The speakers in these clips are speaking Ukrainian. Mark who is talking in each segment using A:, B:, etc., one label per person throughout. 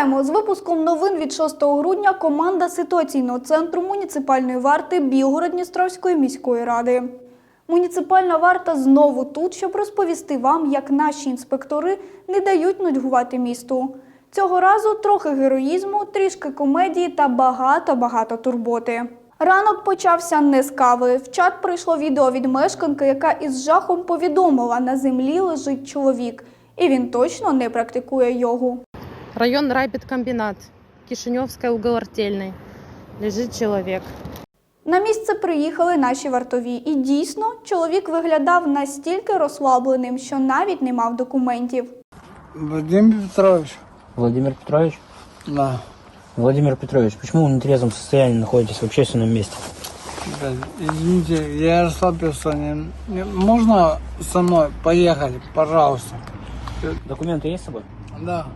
A: Вітаємо з випуском новин від 6 грудня. Команда ситуаційного центру муніципальної варти Білгород-Дністровської міської ради. Муніципальна варта знову тут, щоб розповісти вам, як наші інспектори не дають нудьгувати місту. Цього разу трохи героїзму, трішки комедії та багато-багато турботи. Ранок почався не з кави. В чат прийшло відео від мешканки, яка із жахом повідомила, на землі лежить чоловік, і він точно не практикує йогу.
B: Район райпедкомбинат. Кишиневская угол Артельной. Лежит человек.
A: На місце приїхали наші вартові, і дійсно чоловік виглядав настільки розслабленим, що навіть не мав документів.
C: Владимир Петрович.
D: Владимир Петрович?
C: Да.
D: Владимир Петрович, почему вы в нетрезвом состоянии находитесь в общественном месте?
C: Да, Извините, я расслабился. Не, не- можно со мной поехали, пожалуйста?
D: Документы есть с собой?
C: Да.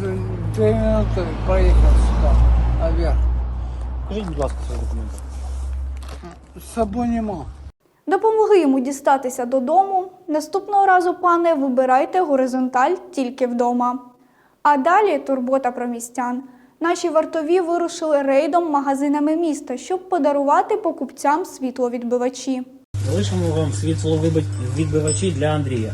C: Д- Две минуты проехал сюда, наверх.
D: Покажите, будь ласка, свої документи.
C: С собой не мог.
A: Допомогли йому дістатися додому. Наступного разу, пане, вибирайте горизонталь тільки вдома. А далі турбота про містян. Наші вартові вирушили рейдом магазинами міста, щоб подарувати покупцям світловідбивачі.
D: Залишимо вам світловідбивачі для Андрія.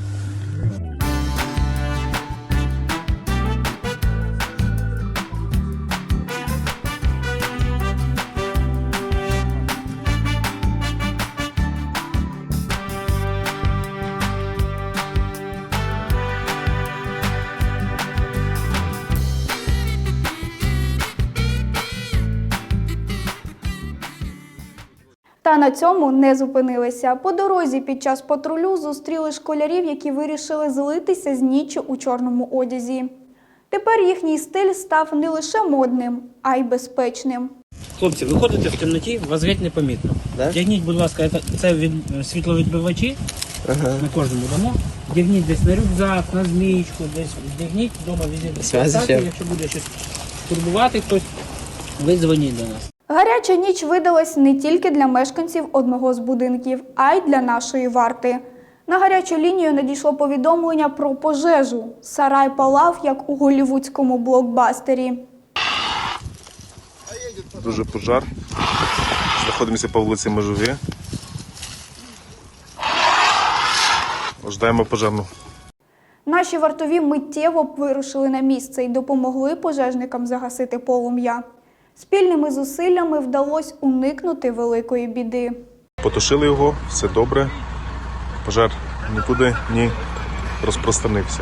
A: Та на цьому не зупинилися. По дорозі під час патрулю зустріли школярів, які вирішили злитися з ніччю у чорному одязі. Тепер їхній стиль став не лише модним, а й безпечним.
D: Хлопці, ви ходите в темноті, вас геть непомітно. Вдягніть, будь ласка, це, від, світловідбивачі. Ми кожному дамо. Вдягніть десь на рюкзак, на змієчку, десь вдягніть, вдома візьміть. Якщо буде щось турбувати хтось, ви дзвоніть до нас.
A: Гаряча ніч видалась не тільки для мешканців одного з будинків, а й для нашої варти. На гарячу лінію надійшло повідомлення про пожежу. Сарай палав, як у голівудському блокбастері.
E: Дуже пожар. Знаходимося по вулиці Межові. Ждаємо пожежну.
A: Наші вартові миттєво вирушили на місце і допомогли пожежникам загасити полум'я. Спільними зусиллями вдалося уникнути великої біди.
E: Потушили його, все добре. Пожар нікуди не розпространився.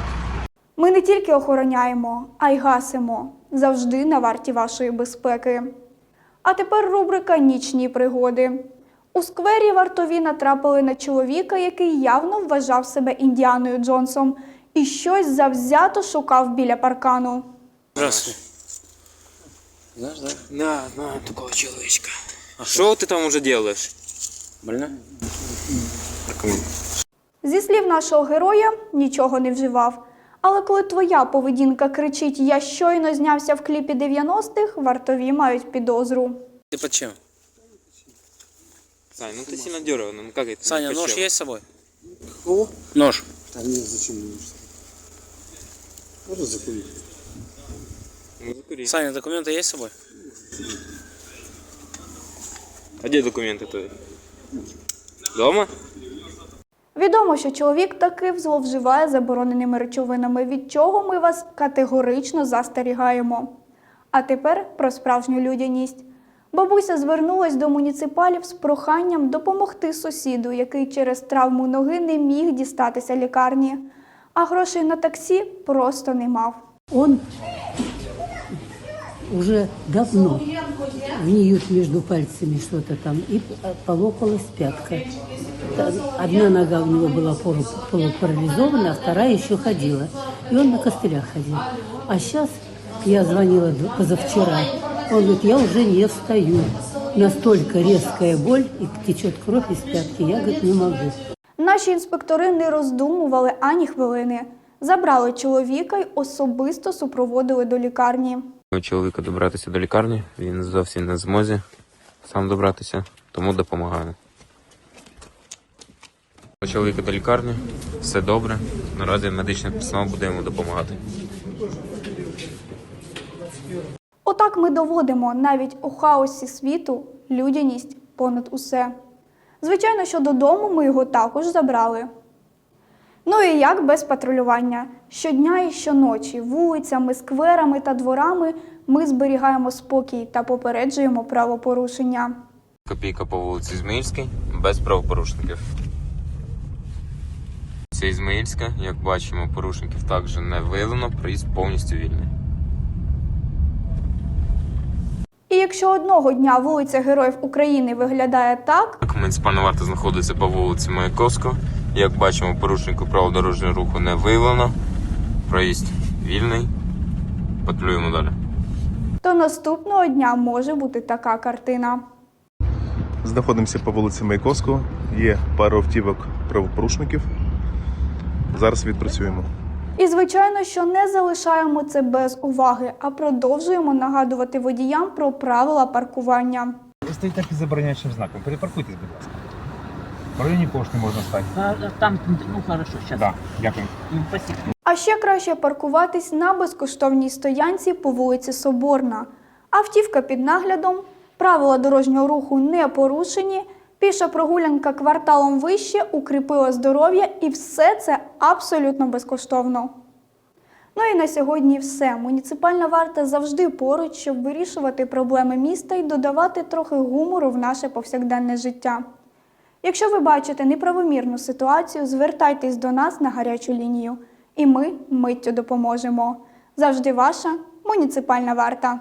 A: Ми не тільки охороняємо, а й гасимо завжди на варті вашої безпеки. А тепер рубрика Нічні пригоди. У сквері вартові натрапили на чоловіка, який явно вважав себе індіаною Джонсом і щось завзято шукав біля паркану.
F: Здравствуй. Знаешь, да? Да, знаю такого человечка. А что ты там уже делаешь? Больно?
A: Зі слів нашого героя, нічого не вживав. Але коли твоя поведінка кричить Я щойно знявся в кліпі 90-х, вартові мають підозру.
F: Ты под чем? Сань, ну ты сильно дерганый, ну как это? Саня, нож есть с собой? О, Нож.
G: А нет, зачем мне нужно? Можно закурить?
F: Ну, закури. Саня, документы есть с собой? А где документы твои? Дома?
A: Відомо, що чоловік таки зловживає забороненими речовинами, від чого ми вас категорично застерігаємо. А тепер про справжню людяність. Бабуся звернулась до муніципалів з проханням допомогти сусіду, який через травму ноги не міг дістатися лікарні, а грошей на таксі просто не мав.
H: Он уже давно гниет между пальцами что-то там и полопалась пятка. Одна нога у него была полу- полупарализована, а вторая еще ходила. И он на костылях ходил. А сейчас я звонила позавчера. Он говорит, я уже не встаю. Настолько резкая боль и течет кровь из пятки. Я, говорит, не могу.
A: Наші інспектори не роздумували ані хвилини. Забрали чоловіка й особисто супроводили до лікарні.
I: Чоловіка добратися до лікарні, він зовсім не змозі сам добратися, тому допомагаю. Чоловіка до лікарні, все добре. Наразі медичний персонал буде йому допомагати.
A: Отак ми доводимо навіть у хаосі світу людяність понад усе. Звичайно, що додому ми його також забрали. Ну і як без патрулювання? Щодня і щоночі, вулицями, скверами та дворами ми зберігаємо спокій та попереджуємо правопорушення.
I: Копійка по вулиці Ізмаїльській без правопорушників. Це Ізмаїльська, як бачимо, порушників також не виявлено, проїзд повністю вільний.
A: І якщо одного дня вулиця Героїв України виглядає так,
I: Так, Муніципальна варта знаходиться по вулиці Маяковського. Як бачимо, порушнику правил дорожнього руху не виявлено. Проїзд вільний. Патрулюємо далі.
A: то наступного дня може бути така картина.
E: Знаходимося по вулиці Маяковського. Є пара автівок правопорушників. Зараз відпрацюємо.
A: І звичайно, що не залишаємо це без уваги, а продовжуємо нагадувати водіям про правила паркування.
G: Ви стоїте під забороняючим знаком. Перепаркуйтесь, будь ласка. В районі пошти можна стати.
D: А, Там, ну хорошо, сейчас.
G: Так, дякую.
D: Спасибо.
A: А ще краще паркуватись на безкоштовній стоянці по вулиці Соборна. Автівка під наглядом, правила дорожнього руху не порушені, піша прогулянка кварталом вище укріпила здоров'я і все це абсолютно безкоштовно. Ну і на сьогодні все. Муніципальна варта завжди поруч, щоб вирішувати проблеми міста і додавати трохи гумору в наше повсякденне життя. Якщо ви бачите неправомірну ситуацію, звертайтесь до нас на гарячу лінію, і ми миттю допоможемо. Завжди ваша муніципальна варта.